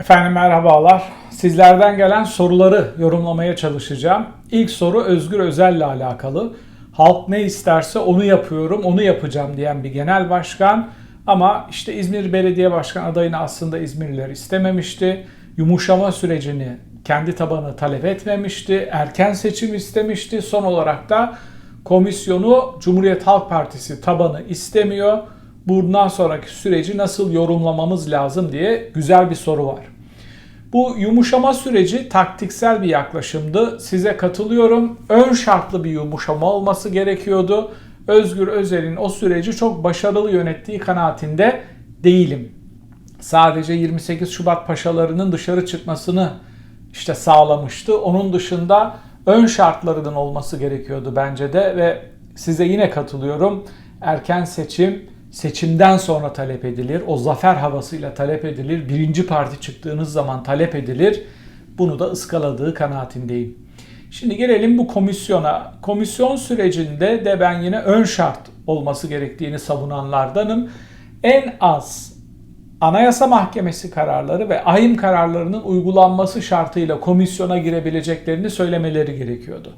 Efendim merhabalar. Sizlerden gelen soruları yorumlamaya çalışacağım. İlk soru Özgür Özel'le alakalı. Halk ne isterse onu yapıyorum, onu yapacağım diyen bir genel başkan. Ama işte İzmir Belediye Başkan adayını aslında İzmirliler istememişti. Yumuşama sürecini kendi tabanı talep etmemişti. Erken seçim istemişti. Son olarak da komisyonu Cumhuriyet Halk Partisi tabanı istemiyor. Bundan sonraki süreci nasıl yorumlamamız lazım diye güzel bir soru var. Bu yumuşama süreci taktiksel bir yaklaşımdı. Size katılıyorum. Ön şartlı bir yumuşama olması gerekiyordu. Özgür Özel'in o süreci çok başarılı yönettiği kanaatinde değilim. Sadece 28 Şubat paşalarının dışarı çıkmasını işte sağlamıştı. Onun dışında ön şartlarının olması gerekiyordu bence de ve size yine katılıyorum. Erken seçim seçimden sonra talep edilir. O zafer havasıyla talep edilir. Birinci parti çıktığınız zaman talep edilir. Bunu da ıskaladığı kanaatindeyim. Şimdi gelelim bu komisyona. Komisyon sürecinde de ben yine ön şart olması gerektiğini savunanlardanım. En az Anayasa Mahkemesi kararları ve ahim kararlarının uygulanması şartıyla komisyona girebileceklerini söylemeleri gerekiyordu.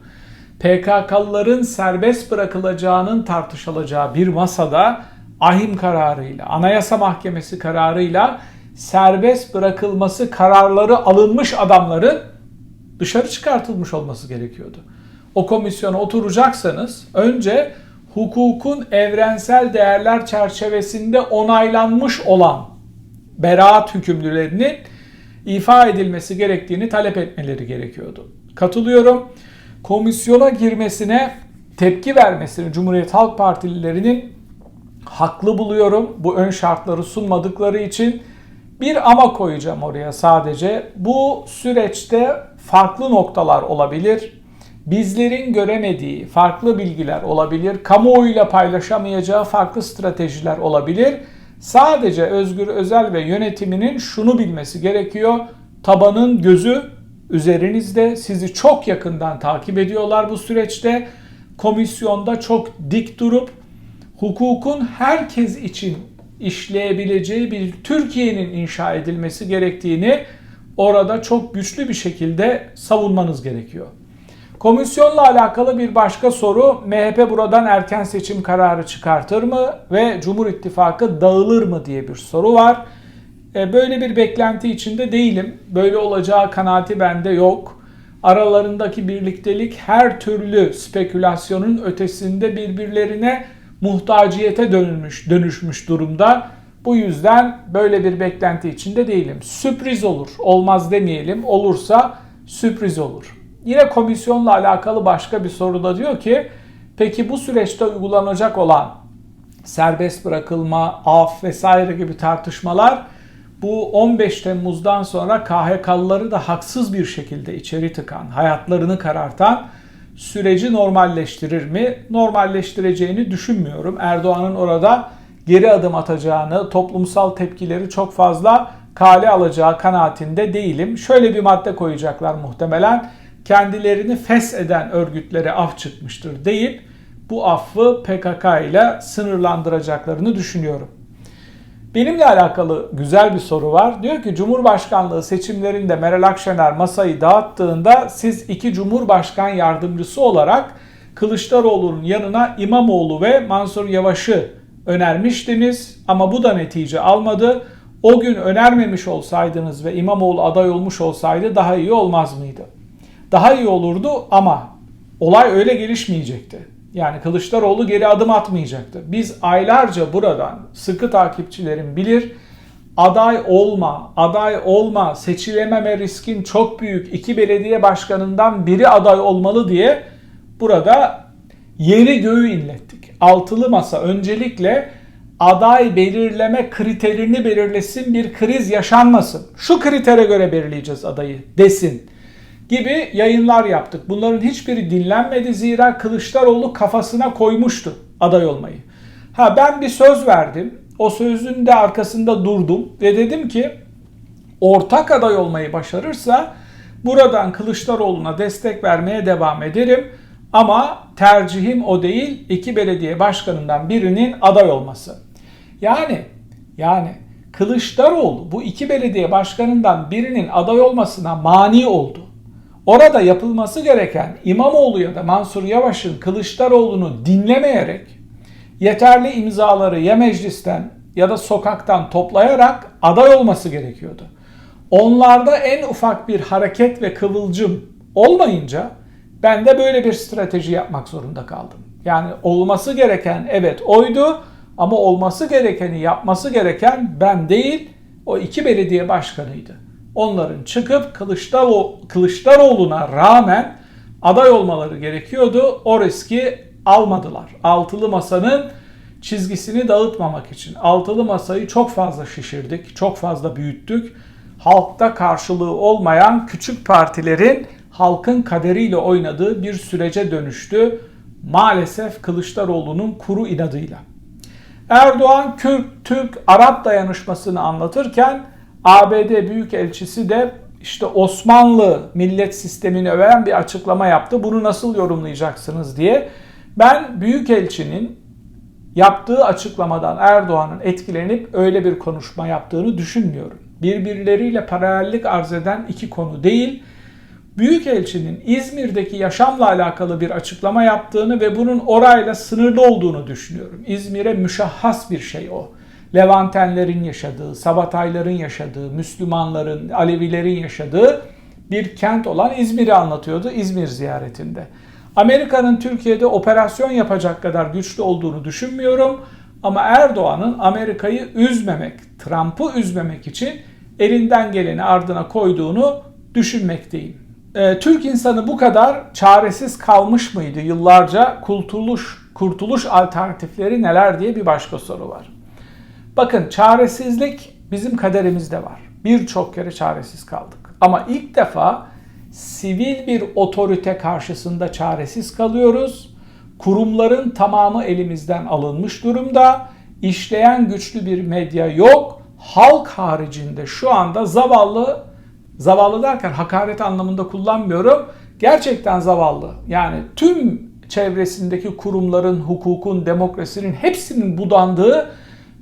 PKK'lıların serbest bırakılacağının tartışılacağı bir masada ahim kararıyla, Anayasa Mahkemesi kararıyla serbest bırakılması kararları alınmış adamların dışarı çıkartılmış olması gerekiyordu. O komisyona oturacaksanız önce hukukun evrensel değerler çerçevesinde onaylanmış olan beraat hükümlülerinin ifa edilmesi gerektiğini talep etmeleri gerekiyordu. Katılıyorum. Komisyona girmesine tepki vermesini Cumhuriyet Halk Partililerinin haklı buluyorum. Bu ön şartları sunmadıkları için bir ama koyacağım oraya sadece. Bu süreçte farklı noktalar olabilir. Bizlerin göremediği farklı bilgiler olabilir. Kamuoyuyla paylaşamayacağı farklı stratejiler olabilir. Sadece Özgür Özel ve yönetiminin şunu bilmesi gerekiyor. Tabanın gözü üzerinizde. Sizi çok yakından takip ediyorlar bu süreçte. Komisyonda çok dik durup hukukun herkes için işleyebileceği bir Türkiye'nin inşa edilmesi gerektiğini orada çok güçlü bir şekilde savunmanız gerekiyor. Komisyonla alakalı bir başka soru MHP buradan erken seçim kararı çıkartır mı ve Cumhur İttifakı dağılır mı diye bir soru var. E, böyle bir beklenti içinde değilim. Böyle olacağı kanaati bende yok. Aralarındaki birliktelik her türlü spekülasyonun ötesinde birbirlerine muhtaciyete dönülmüş, dönüşmüş durumda. Bu yüzden böyle bir beklenti içinde değilim. Sürpriz olur. Olmaz demeyelim. Olursa sürpriz olur. Yine komisyonla alakalı başka bir soruda diyor ki peki bu süreçte uygulanacak olan serbest bırakılma, af vesaire gibi tartışmalar bu 15 Temmuz'dan sonra KHK'lıları da haksız bir şekilde içeri tıkan, hayatlarını karartan süreci normalleştirir mi? Normalleştireceğini düşünmüyorum. Erdoğan'ın orada geri adım atacağını, toplumsal tepkileri çok fazla kale alacağı kanaatinde değilim. Şöyle bir madde koyacaklar muhtemelen. Kendilerini fesheden örgütlere af çıkmıştır deyip bu affı PKK ile sınırlandıracaklarını düşünüyorum. Benimle alakalı güzel bir soru var. Diyor ki Cumhurbaşkanlığı seçimlerinde Meral Akşener masayı dağıttığında siz iki Cumhurbaşkan yardımcısı olarak Kılıçdaroğlu'nun yanına İmamoğlu ve Mansur Yavaş'ı önermiştiniz ama bu da netice almadı. O gün önermemiş olsaydınız ve İmamoğlu aday olmuş olsaydı daha iyi olmaz mıydı? Daha iyi olurdu ama olay öyle gelişmeyecekti. Yani Kılıçdaroğlu geri adım atmayacaktı. Biz aylarca buradan sıkı takipçilerim bilir aday olma, aday olma, seçilememe riskin çok büyük. iki belediye başkanından biri aday olmalı diye burada yeri göğü inlettik. Altılı masa öncelikle aday belirleme kriterini belirlesin bir kriz yaşanmasın. Şu kritere göre belirleyeceğiz adayı desin gibi yayınlar yaptık. Bunların hiçbiri dinlenmedi zira Kılıçdaroğlu kafasına koymuştu aday olmayı. Ha ben bir söz verdim. O sözün de arkasında durdum ve dedim ki ortak aday olmayı başarırsa buradan Kılıçdaroğlu'na destek vermeye devam ederim. Ama tercihim o değil iki belediye başkanından birinin aday olması. Yani yani Kılıçdaroğlu bu iki belediye başkanından birinin aday olmasına mani oldu. Orada yapılması gereken İmamoğlu ya da Mansur Yavaş'ın Kılıçdaroğlu'nu dinlemeyerek yeterli imzaları ya meclisten ya da sokaktan toplayarak aday olması gerekiyordu. Onlarda en ufak bir hareket ve kıvılcım olmayınca ben de böyle bir strateji yapmak zorunda kaldım. Yani olması gereken evet oydu ama olması gerekeni yapması gereken ben değil o iki belediye başkanıydı. Onların çıkıp Kılıçdaroğlu, Kılıçdaroğlu'na rağmen aday olmaları gerekiyordu. O riski almadılar. Altılı Masa'nın çizgisini dağıtmamak için. Altılı Masa'yı çok fazla şişirdik, çok fazla büyüttük. Halkta karşılığı olmayan küçük partilerin halkın kaderiyle oynadığı bir sürece dönüştü. Maalesef Kılıçdaroğlu'nun kuru inadıyla. Erdoğan Kürt, Türk, Arap dayanışmasını anlatırken ABD Büyükelçisi de işte Osmanlı millet sistemini öven bir açıklama yaptı. Bunu nasıl yorumlayacaksınız diye. Ben Büyükelçinin yaptığı açıklamadan Erdoğan'ın etkilenip öyle bir konuşma yaptığını düşünmüyorum. Birbirleriyle paralellik arz eden iki konu değil. Büyükelçinin İzmir'deki yaşamla alakalı bir açıklama yaptığını ve bunun orayla sınırlı olduğunu düşünüyorum. İzmir'e müşahhas bir şey o. Levantenlerin yaşadığı, Sabatayların yaşadığı, Müslümanların, Alevilerin yaşadığı bir kent olan İzmir'i anlatıyordu İzmir ziyaretinde. Amerika'nın Türkiye'de operasyon yapacak kadar güçlü olduğunu düşünmüyorum. Ama Erdoğan'ın Amerika'yı üzmemek, Trump'ı üzmemek için elinden geleni ardına koyduğunu düşünmekteyim. Ee, Türk insanı bu kadar çaresiz kalmış mıydı yıllarca? Kurtuluş, kurtuluş alternatifleri neler diye bir başka soru var. Bakın çaresizlik bizim kaderimizde var. Birçok kere çaresiz kaldık. Ama ilk defa sivil bir otorite karşısında çaresiz kalıyoruz. Kurumların tamamı elimizden alınmış durumda. İşleyen güçlü bir medya yok. Halk haricinde şu anda zavallı, zavallı derken hakaret anlamında kullanmıyorum. Gerçekten zavallı. Yani tüm çevresindeki kurumların, hukukun, demokrasinin hepsinin budandığı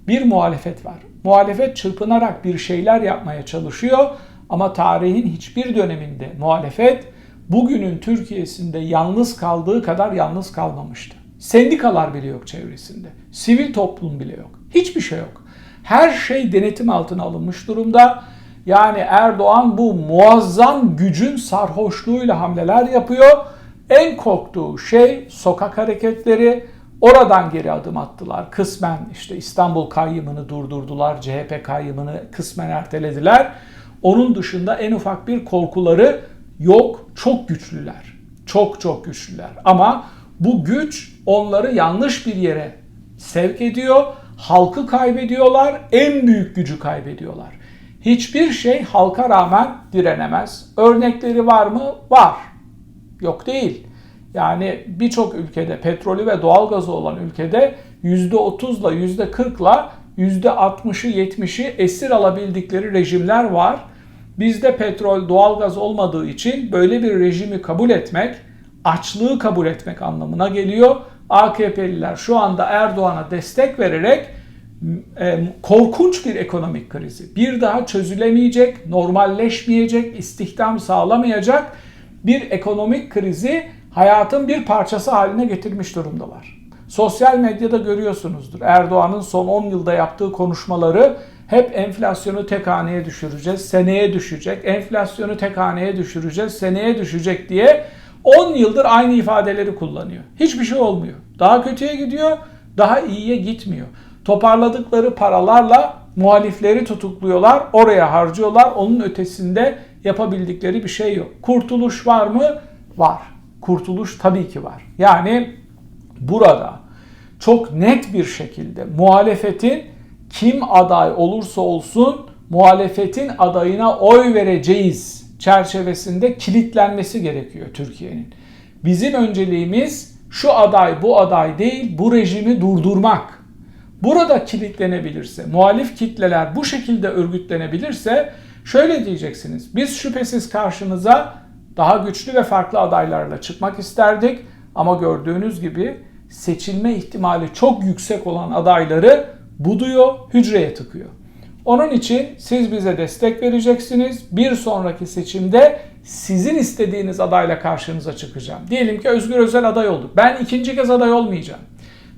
bir muhalefet var. Muhalefet çırpınarak bir şeyler yapmaya çalışıyor ama tarihin hiçbir döneminde muhalefet bugünün Türkiye'sinde yalnız kaldığı kadar yalnız kalmamıştı. Sendikalar bile yok çevresinde. Sivil toplum bile yok. Hiçbir şey yok. Her şey denetim altına alınmış durumda. Yani Erdoğan bu muazzam gücün sarhoşluğuyla hamleler yapıyor. En korktuğu şey sokak hareketleri, Oradan geri adım attılar. Kısmen işte İstanbul kayyımını durdurdular. CHP kayyımını kısmen ertelediler. Onun dışında en ufak bir korkuları yok. Çok güçlüler. Çok çok güçlüler. Ama bu güç onları yanlış bir yere sevk ediyor. Halkı kaybediyorlar. En büyük gücü kaybediyorlar. Hiçbir şey halka rağmen direnemez. Örnekleri var mı? Var. Yok değil. Yani birçok ülkede petrolü ve doğalgazı olan ülkede %30'la %40'la %60'ı 70'i esir alabildikleri rejimler var. Bizde petrol, doğalgaz olmadığı için böyle bir rejimi kabul etmek, açlığı kabul etmek anlamına geliyor. AKP'liler şu anda Erdoğan'a destek vererek e, korkunç bir ekonomik krizi, bir daha çözülemeyecek, normalleşmeyecek, istihdam sağlamayacak bir ekonomik krizi hayatın bir parçası haline getirmiş durumdalar. Sosyal medyada görüyorsunuzdur. Erdoğan'ın son 10 yılda yaptığı konuşmaları hep enflasyonu tek haneye düşüreceğiz, seneye düşecek, enflasyonu tek haneye düşüreceğiz, seneye düşecek diye 10 yıldır aynı ifadeleri kullanıyor. Hiçbir şey olmuyor. Daha kötüye gidiyor, daha iyiye gitmiyor. Toparladıkları paralarla muhalifleri tutukluyorlar, oraya harcıyorlar. Onun ötesinde yapabildikleri bir şey yok. Kurtuluş var mı? Var kurtuluş tabii ki var. Yani burada çok net bir şekilde muhalefetin kim aday olursa olsun muhalefetin adayına oy vereceğiz çerçevesinde kilitlenmesi gerekiyor Türkiye'nin. Bizim önceliğimiz şu aday bu aday değil bu rejimi durdurmak. Burada kilitlenebilirse, muhalif kitleler bu şekilde örgütlenebilirse şöyle diyeceksiniz. Biz şüphesiz karşınıza daha güçlü ve farklı adaylarla çıkmak isterdik. Ama gördüğünüz gibi seçilme ihtimali çok yüksek olan adayları buduyor, hücreye tıkıyor. Onun için siz bize destek vereceksiniz. Bir sonraki seçimde sizin istediğiniz adayla karşınıza çıkacağım. Diyelim ki Özgür Özel aday oldu. Ben ikinci kez aday olmayacağım.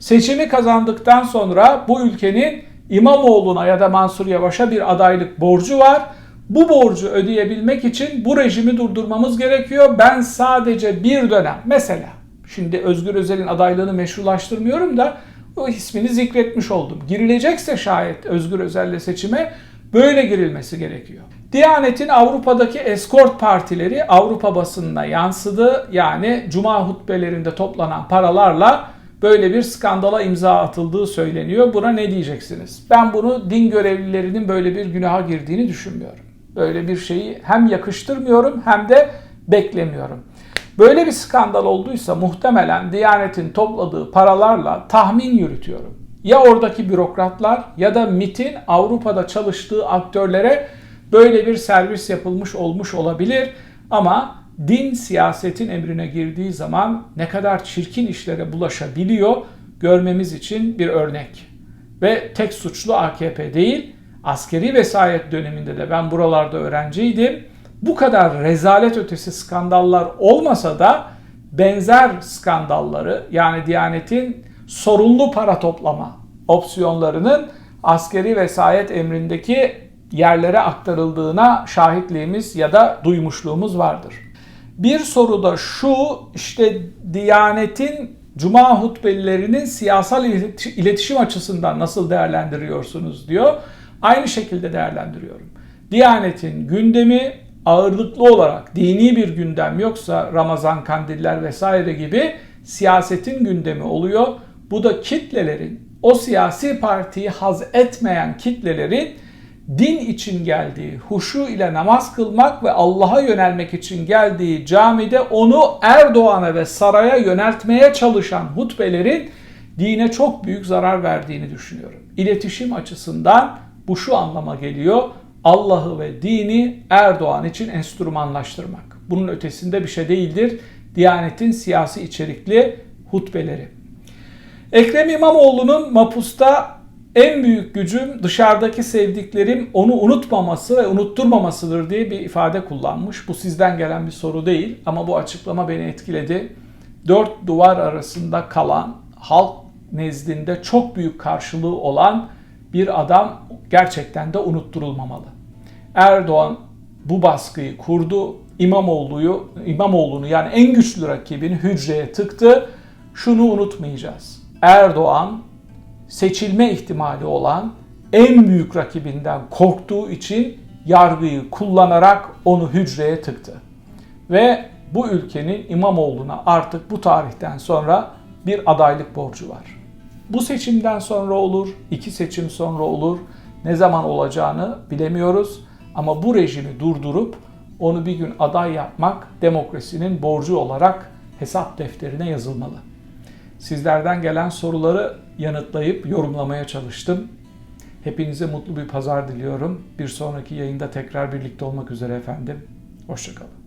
Seçimi kazandıktan sonra bu ülkenin İmamoğlu'na ya da Mansur Yavaş'a bir adaylık borcu var. Bu borcu ödeyebilmek için bu rejimi durdurmamız gerekiyor. Ben sadece bir dönem mesela şimdi Özgür Özel'in adaylığını meşrulaştırmıyorum da o ismini zikretmiş oldum. Girilecekse şayet Özgür Özel'le seçime böyle girilmesi gerekiyor. Diyanet'in Avrupa'daki eskort partileri Avrupa basınına yansıdı. Yani cuma hutbelerinde toplanan paralarla böyle bir skandala imza atıldığı söyleniyor. Buna ne diyeceksiniz? Ben bunu din görevlilerinin böyle bir günaha girdiğini düşünmüyorum. Böyle bir şeyi hem yakıştırmıyorum hem de beklemiyorum. Böyle bir skandal olduysa muhtemelen Diyanet'in topladığı paralarla tahmin yürütüyorum. Ya oradaki bürokratlar ya da MIT'in Avrupa'da çalıştığı aktörlere böyle bir servis yapılmış olmuş olabilir ama din siyasetin emrine girdiği zaman ne kadar çirkin işlere bulaşabiliyor görmemiz için bir örnek. Ve tek suçlu AKP değil, askeri vesayet döneminde de ben buralarda öğrenciydim. Bu kadar rezalet ötesi skandallar olmasa da benzer skandalları yani Diyanet'in sorunlu para toplama opsiyonlarının askeri vesayet emrindeki yerlere aktarıldığına şahitliğimiz ya da duymuşluğumuz vardır. Bir soru da şu işte Diyanet'in Cuma hutbelilerinin siyasal iletişim açısından nasıl değerlendiriyorsunuz diyor. Aynı şekilde değerlendiriyorum. Diyanet'in gündemi ağırlıklı olarak dini bir gündem yoksa Ramazan kandiller vesaire gibi siyasetin gündemi oluyor. Bu da kitlelerin o siyasi partiyi haz etmeyen kitlelerin din için geldiği, huşu ile namaz kılmak ve Allah'a yönelmek için geldiği camide onu Erdoğan'a ve saraya yöneltmeye çalışan hutbelerin dine çok büyük zarar verdiğini düşünüyorum. İletişim açısından bu şu anlama geliyor. Allah'ı ve dini Erdoğan için enstrümanlaştırmak. Bunun ötesinde bir şey değildir. Diyanetin siyasi içerikli hutbeleri. Ekrem İmamoğlu'nun mapusta en büyük gücüm dışarıdaki sevdiklerim onu unutmaması ve unutturmamasıdır diye bir ifade kullanmış. Bu sizden gelen bir soru değil ama bu açıklama beni etkiledi. Dört duvar arasında kalan, halk nezdinde çok büyük karşılığı olan bir adam gerçekten de unutturulmamalı. Erdoğan bu baskıyı kurdu. İmamoğlu'yu, İmamoğlu'nu yani en güçlü rakibini hücreye tıktı. Şunu unutmayacağız. Erdoğan seçilme ihtimali olan en büyük rakibinden korktuğu için yargıyı kullanarak onu hücreye tıktı. Ve bu ülkenin İmamoğlu'na artık bu tarihten sonra bir adaylık borcu var. Bu seçimden sonra olur, iki seçim sonra olur. Ne zaman olacağını bilemiyoruz. Ama bu rejimi durdurup onu bir gün aday yapmak demokrasinin borcu olarak hesap defterine yazılmalı. Sizlerden gelen soruları yanıtlayıp yorumlamaya çalıştım. Hepinize mutlu bir pazar diliyorum. Bir sonraki yayında tekrar birlikte olmak üzere efendim. Hoşçakalın.